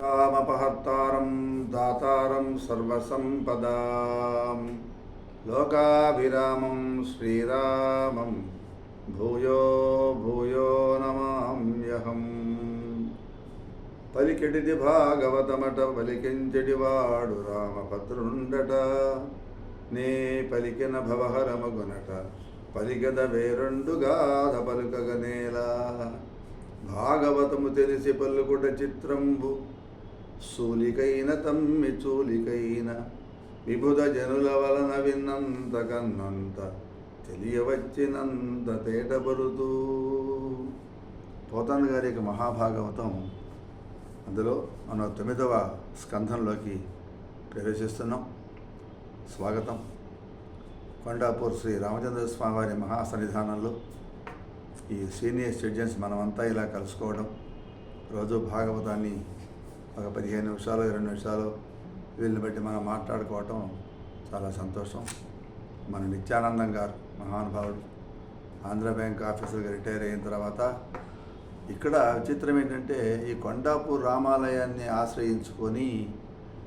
రామపహర్తారం దాతారం సర్వసంపదా. లోకాభిరామం శ్రీరామం భూయో భూయో నమామ్యహం. పలికెడిది భాగవతమట పలికించెడివాడు రామభద్రుండట. నే పలికిన భవహరమగునట పలికద వేరొండుగాధ పలుకగనేలా భాగవతము తెలిసి పలుకుట చిత్రంబు సూలికైన తమ్మి చూలికైన విబుధ జనుల వలన విన్నంత కన్నంత తెలియవచ్చినంత తేటబరుతూ పోతన్ గారి యొక్క మహాభాగవతం అందులో మన తొమ్మిదవ స్కంధంలోకి ప్రవేశిస్తున్నాం. స్వాగతం. కొండాపూర్ శ్రీ రామచంద్ర స్వామి వారి మహాసన్నిధానంలో ఈ సీనియర్ సిటిజన్స్ మనమంతా ఇలా కలుసుకోవడం రోజు భాగవతాన్ని ఒక పదిహేను నిమిషాలు ఇరవై నిమిషాలు వీళ్ళని బట్టి మనం మాట్లాడుకోవటం చాలా సంతోషం. మన నిత్యానందం గారు మహానుభావుడు ఆంధ్ర బ్యాంక్ ఆఫీసర్గా రిటైర్ అయిన తర్వాత ఇక్కడ విచిత్రం ఏంటంటే ఈ కొండాపూర్ రామాలయాన్ని ఆశ్రయించుకొని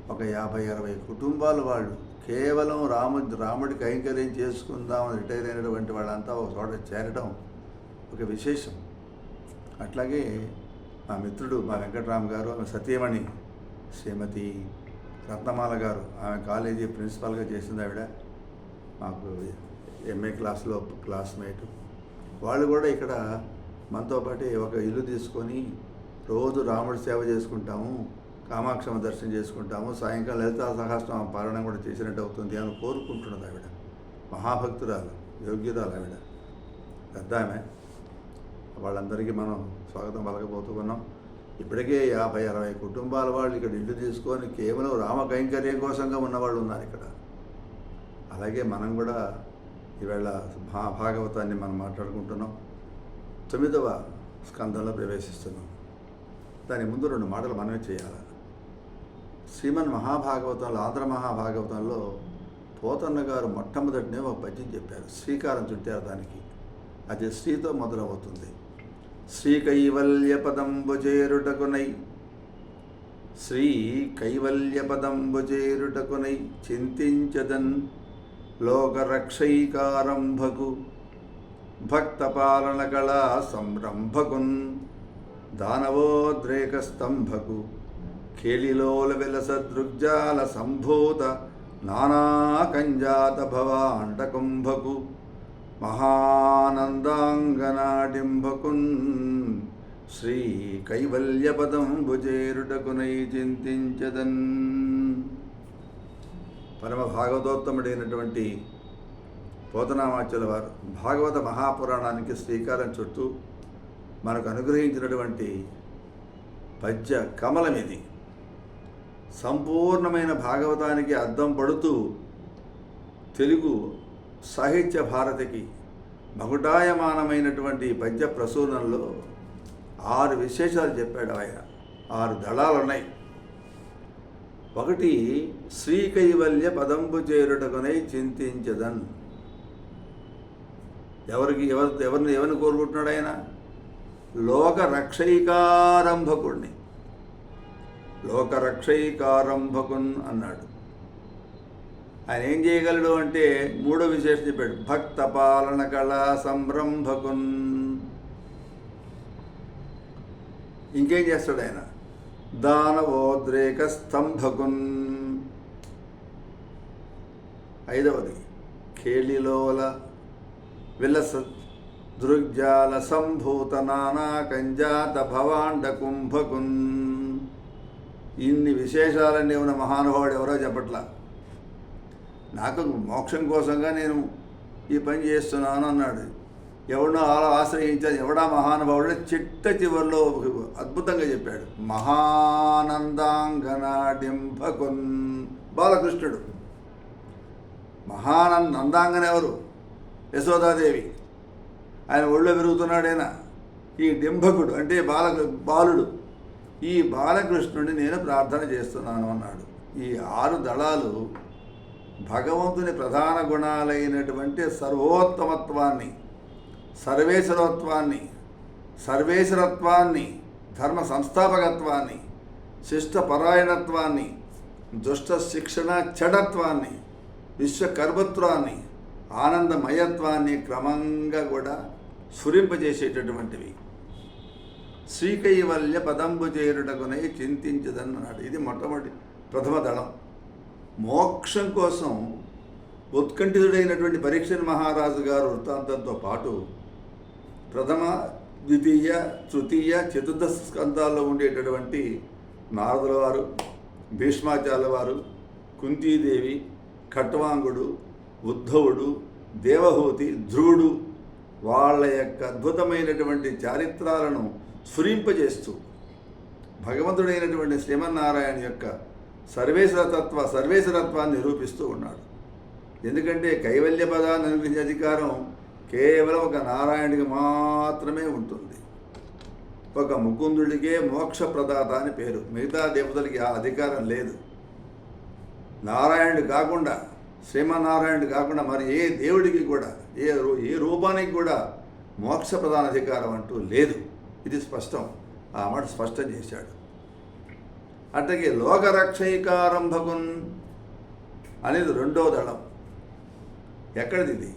ఒక యాభై అరవై కుటుంబాలు వాళ్ళు కేవలం రాము రాముడికి కైంకర్యం చేసుకుందామని రిటైర్ అయినటువంటి వాళ్ళంతా ఒక చోట చేరడం ఒక విశేషం. అట్లాగే మా మిత్రుడు మా వెంకటరామ్ గారు ఆమె సతీమణి శ్రీమతి రత్నమాల గారు. ఆమె కాలేజీ ప్రిన్సిపాల్గా చేసింది ఆవిడ. మాకు ఎంఏ క్లాస్లో క్లాస్మేట్. వాళ్ళు కూడా ఇక్కడ మనతో పాటు ఒక ఇల్లు తీసుకొని రోజు రాముడి సేవ చేసుకుంటాము కామాక్షమ దర్శనం చేసుకుంటాము సాయంకాలం లలితా సహస్రం పాలన కూడా చేసినట్టు అవుతుంది అని కోరుకుంటున్నది ఆవిడ. మహాభక్తురాలు యోగ్యురాలు ఆవిడ. పెద్ద ఆమె వాళ్ళందరికీ మనం స్వాగతం పలకపోతూ ఉన్నాం. ఇప్పటికే యాభై అరవై కుటుంబాల వాళ్ళు ఇక్కడ ఇల్లు తీసుకొని కేవలం రామ కైంకర్యం కోసంగా ఉన్నవాళ్ళు ఉన్నారు ఇక్కడ. అలాగే మనం కూడా ఈవేళ మహాభాగవతాన్ని మనం మాట్లాడుకుంటున్నాం. తొమ్మిదవ స్కందంలో ప్రవేశిస్తున్నాం. దాని ముందు రెండు మాటలు మనమే చేయాలి. శ్రీమన్ మహాభాగవతంలో ఆంధ్ర మహాభాగవతంలో పోతన్న గారు మొట్టమొదటినే ఒక పద్యం చెప్పారు. శ్రీకారం చుట్టారు దానికి. అది శ్రీతో మొదలవుతుంది. శ్రీ కైవల్య పదంబు శ్రీ కైవల్య పదంబు చింతించదన్ లోకరక్షైకారంభకు. భక్తపాలన కళా సంరంభకున్ దానవోద్రేక స్తంభకు ఖేలిలోల వెలస దృగ్జాల సంభూత నానాకంజాత భవాండకుంభకు. మహానందాంగనాడింబకున్ శ్రీ కైవల్యపదం భుజేరుటకునై చింతించదన్. పరమ భాగవతోత్తముడైనటువంటి పోతనామాచుల వారు భాగవత మహాపురాణానికి శ్రీకారం చుట్టూ మనకు అనుగ్రహించినటువంటి పద్య కమలం ఇది సంపూర్ణమైన భాగవతానికి అద్దం పడుతూ తెలుగు సాహిత్య భారతికి మగుటాయమానమైనటువంటి పద్య ప్రసూనంలో ఆరు విశేషాలు చెప్పాడు ఆయన. ఆరు దళాలు ఉన్నాయి ఒకటి శ్రీకైవల్య పదంబు చేరుటకునై చింతించదన్. ఎవరికి ఎవరు ఎవరిని ఎవరిని కోరుకుంటున్నాడు ఆయన? లోక రక్షైకారంభకుణ్ణి. లోక రక్షైకారంభకున్ అన్నాడు. ఆయన ఏం చేయగలడు అంటే మూడో విశేషం చెప్పాడు. భక్త పాలన కళా సంరంభకున్ ఇంకేం చేస్తాడు ఆయన? దానవోద్రేక స్తంభకున్ ఐదవది ఖేళిలోల విలస దృగ్జాల సంభూత నానా కంజాత భవాండ కుంభకున్. ఇన్ని విశేషాలన్నీ ఉన్న మహానుభావుడు ఎవరో చెప్పట్లా? నాకు మోక్షం కోసంగా నేను ఈ పని చేస్తున్నాను అన్నాడు. ఎవడో అలా ఆశ్రయించాలి ఎవడా మహానుభావుడు చిట్ట చివరిలో అద్భుతంగా చెప్పాడు. మహానందాంగనాడింభకున్ బాలకృష్ణుడు. మహానంద నందాంగన ఎవరు యశోదాదేవి. ఆయన ఒళ్ళో పెరుగుతున్నాడేనా? ఈ డింభకుడు అంటే బాల బాలుడు. ఈ బాలకృష్ణుడిని నేను ప్రార్థన చేస్తున్నాను అన్నాడు. ఈ ఆరు దళాలు భగవంతుని ప్రధాన గుణాలైనటువంటి సర్వోత్తమత్వాన్ని సర్వేశ్వరత్వాన్ని సర్వేశ్వరత్వాన్ని ధర్మ సంస్థాపకత్వాన్ని శిష్టపరాయణత్వాన్ని దుష్ట శిక్షణ చెడత్వాన్ని విశ్వకర్మత్వాన్ని ఆనందమయత్వాన్ని క్రమంగా కూడా స్ఫురింపజేసేటటువంటివి. శ్రీకైవల్య పదంబు చేరుటకునై చింతించదన్నాడు ఇది మొట్టమొదటి ప్రథమ దళం. మోక్షం కోసం ఉత్కంఠితుడైనటువంటి పరీక్షణ మహారాజు గారు వృత్తాంతంతో పాటు ప్రథమ ద్వితీయ తృతీయ చతుర్థ స్కంధాల్లో ఉండేటటువంటి నారదుల వారు భీష్మాచార్యుల వారు కుంతీదేవి ఖట్వాంగుడు ఉద్ధవుడు దేవహూతి ధ్రువుడు వాళ్ళ యొక్క అద్భుతమైనటువంటి చారిత్రాలను స్ఫురింపజేస్తూ భగవంతుడైనటువంటి శ్రీమన్నారాయణ యొక్క సర్వేశ్వరతత్వ సర్వేశ్వరత్వాన్ని నిరూపిస్తూ ఉన్నాడు. ఎందుకంటే కైవల్య పదాన్ని అనుగ్రహించే అధికారం కేవలం ఒక నారాయణుడికి మాత్రమే ఉంటుంది. ఒక ముకుందుడికే మోక్ష ప్రదాత అని పేరు. మిగతా దేవతలకి ఆ అధికారం లేదు. నారాయణుడు కాకుండా శ్రీమన్నారాయణుడు కాకుండా మరి ఏ దేవుడికి కూడా ఏ రూ- ఏ రూపానికి కూడా మోక్ష ప్రధాన అధికారం అంటూ లేదు. ఇది స్పష్టం. ఆ మాట స్పష్టం చేశాడు. అట్లాగే లోకరక్షైకారంభకున్ అనేది రెండో దళం. ఎక్కడిది ఇది?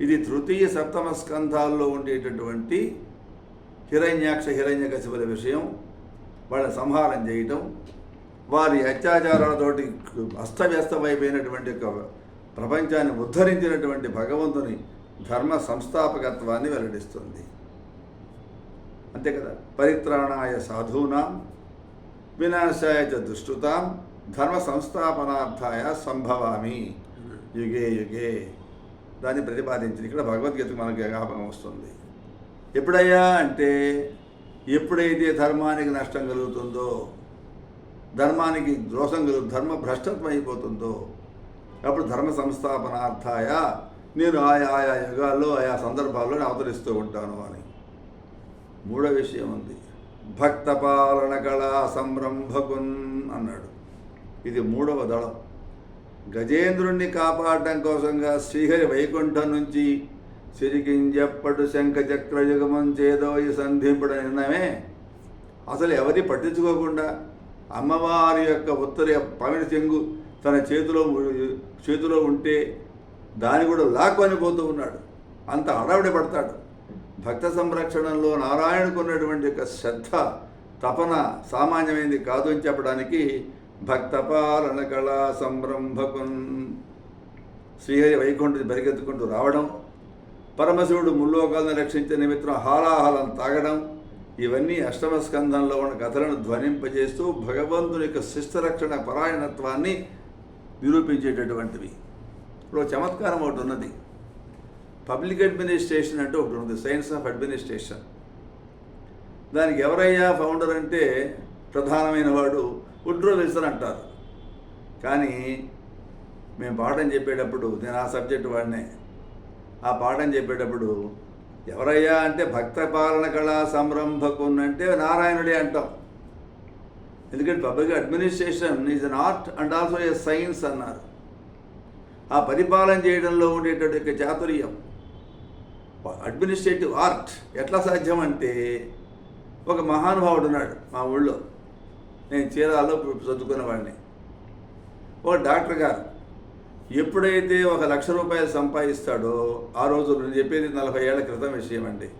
ఇది తృతీయ సప్తమ స్కంధాల్లో ఉండేటటువంటి హిరణ్యాక్ష హిరణ్యకశిపుల విషయం వాళ్ళ సంహారం చేయటం వారి అత్యాచారాలతోటి అస్తవ్యస్తమైపోయినటువంటి ఒక ప్రపంచాన్ని ఉద్ధరించినటువంటి భగవంతుని ధర్మ సంస్థాపకత్వాన్ని వెల్లడిస్తుంది. అంతే కదా? పరిత్రాణాయ సాధూనాం వినాశాయ దుష్టుతాం ధర్మ సంస్థాపనార్థాయ సంభవామి యుగే యుగే దాన్ని ప్రతిపాదించింది. ఇక్కడ భగవద్గీత మనకి జ్ఞాపకం వస్తుంది. ఎప్పుడయ్యా అంటే ఎప్పుడైతే ధర్మానికి నష్టం కలుగుతుందో ధర్మానికి దోషం కలుగు ధర్మ భ్రష్టత్వం అయిపోతుందో అప్పుడు ధర్మ సంస్థాపనార్థాయ నేను ఆయా ఆయా యుగాల్లో ఆయా సందర్భాల్లో అవతరిస్తూ ఉంటాను అని. మూడో విషయం ఉంది. భక్త పాలన కళా సంరంభకున్ అన్నాడు. ఇది మూడవ దళం. గజేంద్రుణ్ణి కాపాడటం కోసంగా శ్రీహరి వైకుంఠం నుంచి సిరికింజప్పడు శంఖ చక్రయుగమం ఈ సంధింపుడు నిర్ణయమే. అసలు ఎవరి పట్టించుకోకుండా అమ్మవారి యొక్క ఉత్తర పమిడి చెంగు తన చేతిలో చేతిలో ఉంటే దాన్ని కూడా లాక్కొని పోతూ ఉన్నాడు. అంత అడవిడి పడతాడు. భక్త సంరక్షణలో నారాయణకు ఉన్నటువంటి యొక్క శ్రద్ధ తపన సామాన్యమైనది కాదు అని చెప్పడానికి భక్త పాలన కళా సంరంభకున్ శ్రీహరి వైకుంఠుని పరిగెత్తుకుంటూ రావడం పరమశివుడు ముల్లోకాలను రక్షించే నిమిత్తం హాలాహలం తాగడం ఇవన్నీ అష్టమ స్కంధంలో ఉన్న కథలను ధ్వనింపజేస్తూ భగవంతుని యొక్క శిష్టరక్షణ పరాయణత్వాన్ని నిరూపించేటటువంటివి. ఇప్పుడు చమత్కారం ఒకటి ఉన్నది. పబ్లిక్ అడ్మినిస్ట్రేషన్ అంటే ఒకటి ఉంది సైన్స్ ఆఫ్ అడ్మినిస్ట్రేషన్. దానికి ఎవరయ్యా ఫౌండర్ అంటే ప్రధానమైన వాడు ఉడ్రో విల్సన్ అంటారు కానీ మేము పాఠం చెప్పేటప్పుడు నేను ఆ సబ్జెక్ట్ వాడినే. ఆ పాఠం చెప్పేటప్పుడు ఎవరయ్యా అంటే భక్త పాలన కళా సంరంభకున్ అంటే నారాయణుడే అంటాం. ఎందుకంటే public administration is an art and also a science అన్నారు. ఆ పరిపాలన చేయడంలో ఉండేటటువంటి చాతుర్యం. అడ్మినిస్ట్రేటివ్ ఆర్ట్ ఎట్లా సాధ్యం అంటే ఒక మహానుభావుడు ఉన్నాడు మా ఊళ్ళో. నేను చీరాల్లో చదువుకున్నవాడిని ఒక డాక్టర్ గారు ఎప్పుడైతే ఒక లక్ష రూపాయలు సంపాదిస్తాడో ఆ రోజు నేను చెప్పేది నలభై ఏళ్ళ క్రితం విషయం అండి.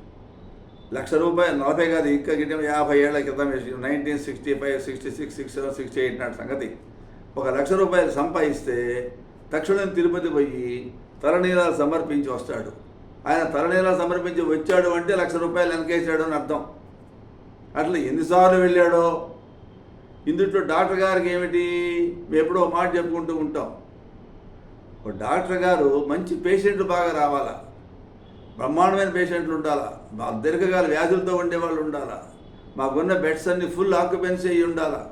లక్ష రూపాయలు నలభై కాదు ఇంకా గిట్ట యాభై ఏళ్ళ క్రితం విషయం. Nineteen sixty five sixty six six seven sixty eight నాటి సంగతి. ఒక లక్ష రూపాయలు సంపాదిస్తే తక్షణం తిరుపతి పోయి తలనీలాలు సమర్పించి వస్తాడు. ఆయన తలనీలాలు సమర్పించి వచ్చాడు అంటే లక్ష రూపాయలు వెనకేసాడు అని అర్థం. అట్లా ఎన్నిసార్లు వెళ్ళాడో? ఇందుట్లో డాక్టర్ గారికి ఏమిటి? మేము ఎప్పుడో మాట చెప్పుకుంటూ ఉంటాం. ఒక డాక్టర్ గారు మంచి పేషెంట్లు బాగా రావాలా? బ్రహ్మాండమైన పేషెంట్లు ఉండాలా? మా దీర్ఘకాల వ్యాధులతో ఉండేవాళ్ళు ఉండాలా? మాకున్న బెడ్స్ అన్ని ఫుల్ ఆక్యుపెన్సీ అయ్యి ఉండాలా?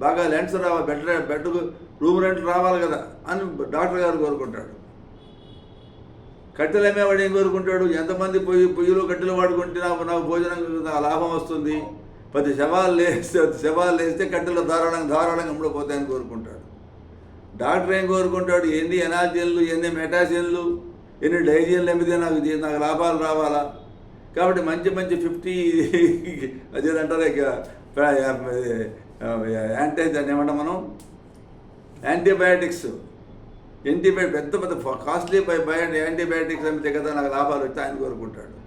బాగా లెంట్స్ రావాలి బెడ్ బెడ్ రూమ్ రెంట్ రావాలి కదా అని డాక్టర్ గారు కోరుకుంటాడు. కట్టెలు అమ్మేవాడు ఏం కోరుకుంటాడు? ఎంతమంది పొయ్యి పొయ్యిలో కట్టెలు వాడుకుంటే నాకు నాకు భోజనం లాభం వస్తుంది. పది శవాలు లేస్తే పది శవాలు లేస్తే కట్టెలు ధారాళంగా ధారాళంగా అమ్ముడుపోతాయని కోరుకుంటాడు. డాక్టర్ ఏం కోరుకుంటాడు? ఎన్ని ఎనాల్జీన్లు ఎన్ని మెటాజిన్లు ఎన్ని డైజిన్లు అమ్మితే నాకు నాకు లాభాలు రావాలా? కాబట్టి మంచి మంచి ఫిఫ్టీ అదేంటారు ఇక యాంటీ దాన్ని ఏమంటాం మనం? యాంటీబయాటిక్స్. యాంటీబయాటిక్ పెద్ద పెద్ద కాస్ట్లీ బయో యాంటీబయాటిక్స్ అమ్మితే కదా నాకు లాభాలు వచ్చి ఆయన కోరుకుంటాడు.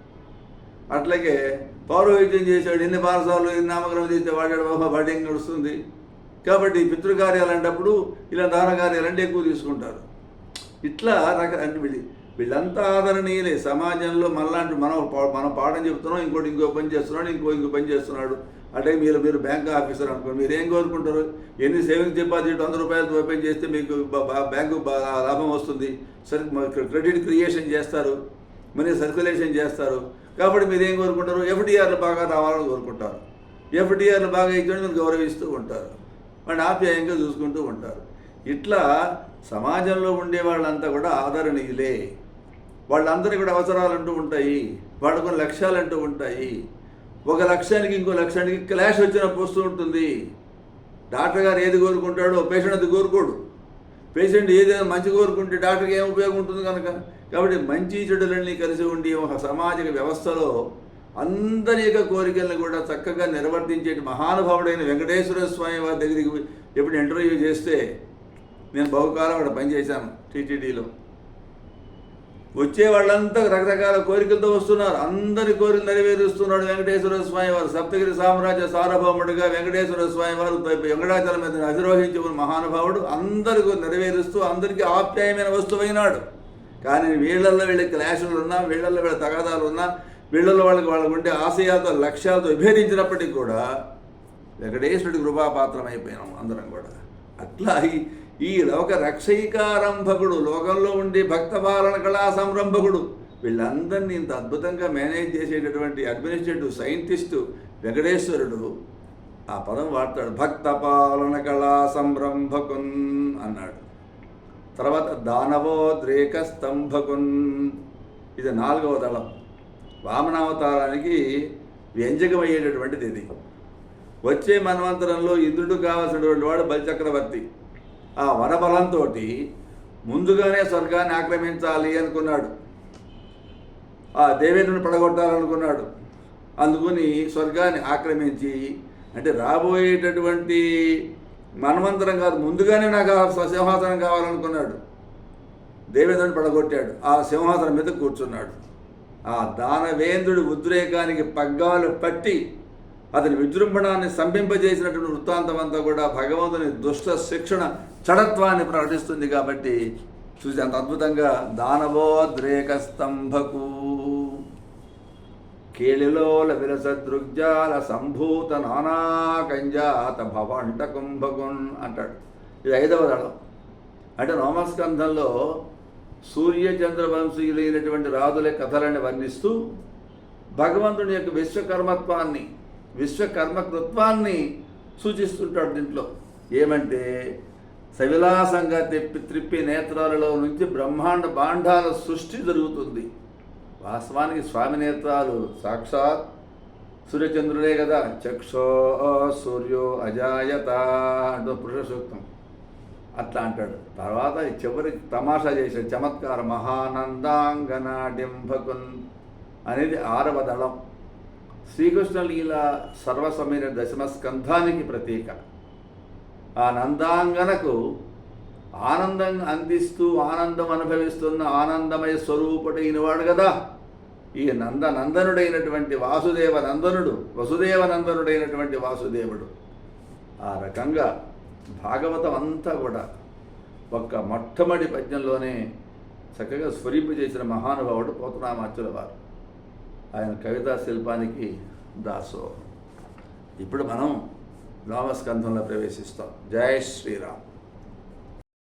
అట్లాగే పౌరోహిత్యం చేశాడు ఎన్ని పారసాలు ఎన్ని నామకరణం చేస్తే వాడాడు బాబా వాడి నడుస్తుంది కాబట్టి పితృకార్యాలు అంటప్పుడు ఇలా దాన కార్యాలు అంటే ఎక్కువ తీసుకుంటారు. ఇట్లా రక వీళ్ళు వీళ్ళంతా ఆదరణీయులే. సమాజంలో మనలాంటి మనం పా- మనం పాఠం చెప్తున్నాం ఇంకోటి ఇంకో పని చేస్తున్నాడు ఇంకో ఇంకో పని చేస్తున్నాడు. అంటే మీరు మీరు బ్యాంక్ ఆఫీసర్ అనుకోండి. మీరు ఏం కోరుకుంటారు? ఎన్ని సేవింగ్స్ డిపాజిట్ వంద రూపాయలతో ఓపెన్ చేస్తే మీకు బ్యాంకు లాభం వస్తుంది. సరే క్రెడిట్ క్రియేషన్ చేస్తారు. మనీ సర్క్యులేషన్ చేస్తారు. కాబట్టి మీరు ఏం కోరుకుంటారు? ఎఫ్డిఆర్లు బాగా రావాలని కోరుకుంటారు. ఎఫ్డిఆర్లు బాగా ఇచ్చిన మీరు గౌరవిస్తూ ఉంటారు. వాడిని ఆప్యాయంగా చూసుకుంటూ ఉంటారు. ఇట్లా సమాజంలో ఉండే వాళ్ళంతా కూడా ఆదరణీయులే. వాళ్ళందరికీ కూడా అవసరాలు అంటూ ఉంటాయి. వాళ్ళకు లక్ష్యాలు అంటూ ఉంటాయి. ఒక లక్ష్యానికి ఇంకో లక్ష్యానికి క్లాష్ వచ్చినప్పుడు వస్తూ ఉంటుంది. డాక్టర్ గారు ఏది కోరుకుంటాడో పేషెంట్ అది కోరుకోడు. పేషెంట్ ఏదైనా మంచి కోరుకుంటే డాక్టర్కి ఏం ఉపయోగం ఉంటుంది కనుక? కాబట్టి మంచి చెడులన్నీ కలిసి ఉండి ఒక సామాజిక వ్యవస్థలో అందరి యొక్క కోరికలను కూడా చక్కగా నిర్వర్తించే మహానుభావుడైన వెంకటేశ్వర స్వామి వారి దగ్గరికి ఎప్పుడు ఇంటర్వ్యూ చేస్తే నేను బహుకాలం అక్కడ పనిచేశాను టీటీడీలో. వచ్చే వాళ్ళంతా రకరకాల కోరికలతో వస్తున్నారు. అందరి కోరికలు నెరవేరుస్తున్నాడు వెంకటేశ్వర స్వామి వారు. సప్తగిరి సామ్రాజ్య సార్వభౌముడిగా వెంకటేశ్వర స్వామి వారు వెంకటాచలం మీద అధిరోహించి ఉన్న మహానుభావుడు అందరికీ నెరవేరుస్తూ అందరికీ ఆప్యాయమైన వస్తువైనాడు కానీ వీళ్ళల్లో వీళ్ళకి క్లాషులు ఉన్నా వీళ్ళల్లో వీళ్ళ తగాదాలు ఉన్నా వీళ్ళల్లో వాళ్ళకి వాళ్ళకు ఉండే ఆశయాలతో లక్ష్యాలతో విభేదించినప్పటికీ కూడా వెంకటేశ్వరుడి కృపాపాత్రం అయిపోయినాం అందరం కూడా. అట్లా ఈ- లోక రక్షైకారంభకుడు లోకంలో ఉండే భక్త పాలన కళా సంరంభకుడు వీళ్ళందరినీ ఇంత అద్భుతంగా మేనేజ్ చేసేటటువంటి అడ్మినిస్ట్రేటివ్ సైంటిస్టు వెంకటేశ్వరుడు ఆ పదం వాడతాడు. భక్త పాలన కళా సంరంభకున్ అన్నాడు. తర్వాత దానవోద్రేక స్తంభకున్ ఇది నాలుగవ దళం. వామనావతారానికి వ్యంజకమయ్యేటటువంటిది ఇది. వచ్చే మన్వంతరంలో ఇంద్రుడు కావాల్సినటువంటి వాడు బలిచక్రవర్తి. ఆ వరబలంతో ముందుగానే స్వర్గాన్ని ఆక్రమించాలి అనుకున్నాడు. ఆ దేవేంద్రుని పడగొట్టాలనుకున్నాడు. అందుకుని స్వర్గాన్ని ఆక్రమించి అంటే రాబోయేటటువంటి మన్వంతరం కాదు ముందుగానే నాకు ఆ సింహాసనం కావాలనుకున్నాడు. దేవేంద్రుని పడగొట్టాడు. ఆ సింహాసనం మీద కూర్చున్నాడు. ఆ దానవేంద్రుడి ఉద్రేకానికి పగ్గాలు పట్టి అతని విజృంభణాన్ని సంభింపజేసినటువంటి వృత్తాంతం అంతా కూడా భగవంతుని దుష్ట శిక్షణ చడత్వాన్ని ప్రకటిస్తుంది కాబట్టి చూసి అంత అద్భుతంగా దానవోద్రేక స్తంభకు కేళిలోల విలసదృగ్జాల సంభూత నానాకంజాత భవంట కుంభకున్ అంటాడు. ఇది ఐదవ దళం. అంటే నవమస్కంధంలో సూర్యచంద్ర వంశీయులైనటువంటి రాజుల కథలని వర్ణిస్తూ భగవంతుని యొక్క విశ్వకర్మత్వాన్ని విశ్వకర్మకృత్వాన్ని సూచిస్తుంటాడు దీంట్లో. ఏమంటే సవిలాసంగా తెప్పి త్రిప్పి నేత్రాలలో నుంచి బ్రహ్మాండ బాండాల సృష్టి జరుగుతుంది. వాస్తవానికి స్వామి నేత్రాలు సాక్షాత్ సూర్యచంద్రుడే కదా. చక్షో సూర్యో అజాయత అంటూ పురుష సూక్తం అట్లా అంటాడు. తర్వాత చివరికి తమాషా చేశాడు. చమత్కార మహానందాంగనాడింభకున్ అనేది ఆరవ దళం. శ్రీకృష్ణ లీల సర్వసమైన దశమ స్కంధానికి ప్రతీక. ఆ నందాంగనకు ఆనందం అందిస్తూ ఆనందం అనుభవిస్తున్న ఆనందమయ స్వరూపుడైన వాడు కదా ఈ నంద నందనుడైనటువంటి వాసుదేవ నందనుడు వసుదేవ నందనుడైనటువంటి వాసుదేవుడు. ఆ రకంగా భాగవతం అంతా కూడా ఒక్క మొట్టమొదటి పద్యంలోనే చక్కగా స్వరింపు చేసిన మహానుభావుడు పోతనామాచుల వారు. ఆయన కవితా శిల్పానికి దాసో. ఇప్పుడు మనం నామస్కంధంలో ప్రవేశిస్తాం. జై శ్రీరామ్.